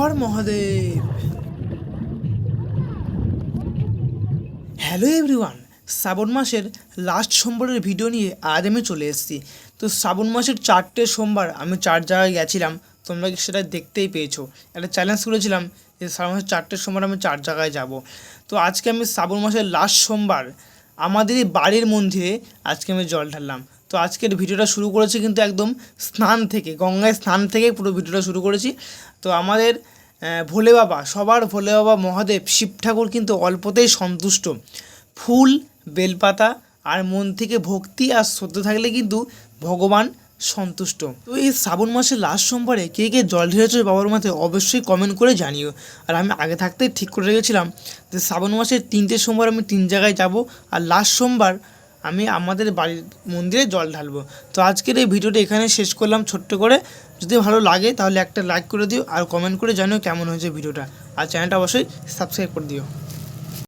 হর Mahadev. Hello everyone শ্রাবণ মাসের last সোমবারের video নিয়ে আজ আমি চলে এসেছি। তো শ্রাবণ মাসের চারটে সোমবার আমি চার জায়গায় গেছিলাম, তোমরা সেটা দেখতেই পেয়েছ। একটা চ্যালেঞ্জ করেছিলাম যে শ্রাবণ মাসের চারটে সোমবার আমি চার জায়গায় যাব। তো আজকে আমি শ্রাবণ মাসের লাস্ট সোমবার, আমাদের বাড়ির মন্দিরে আজকে আমি জল ঢাললাম। তো আজকের ভিডিওটা শুরু করেছি কিন্তু একদম স্নান থেকে, গঙ্গায় স্নান থেকে পুরো ভিডিওটা শুরু করেছি। তো আমাদের ভোলে বাবা, সবার ভোলে বাবা মহাদেব, শিব ঠাকুর কিন্তু অল্পতেই সন্তুষ্ট। ফুল, বেলপাতা আর মন থেকে ভক্তি আর শ্রদ্ধা থাকলে কিন্তু ভগবান সন্তুষ্ট। তো এই শ্রাবণ মাসের লাস্ট সোমবারে কে কে জল ঢেলেছে বাবার মাথায় অবশ্যই কমেন্ট করে জানিও। আর আমি আগে থাকতেই ঠিক করে রেখেছিলাম যে শ্রাবণ মাসের তিনটে সোমবার আমি তিন জায়গায় যাব। আর লাস্ট সোমবার আমি আমাদের বাড়ির মন্দিরে জল ঢালবো। তো আজকের এই ভিডিওটা এখানে শেষ করলাম ছোট্ট করে। যদি ভালো লাগে তাহলে একটা লাইক করে দিও আর কমেন্ট করে জানিও কেমন হয়েছে ভিডিওটা। আর চ্যানেলটা অবশ্যই সাবস্ক্রাইব করে দিও।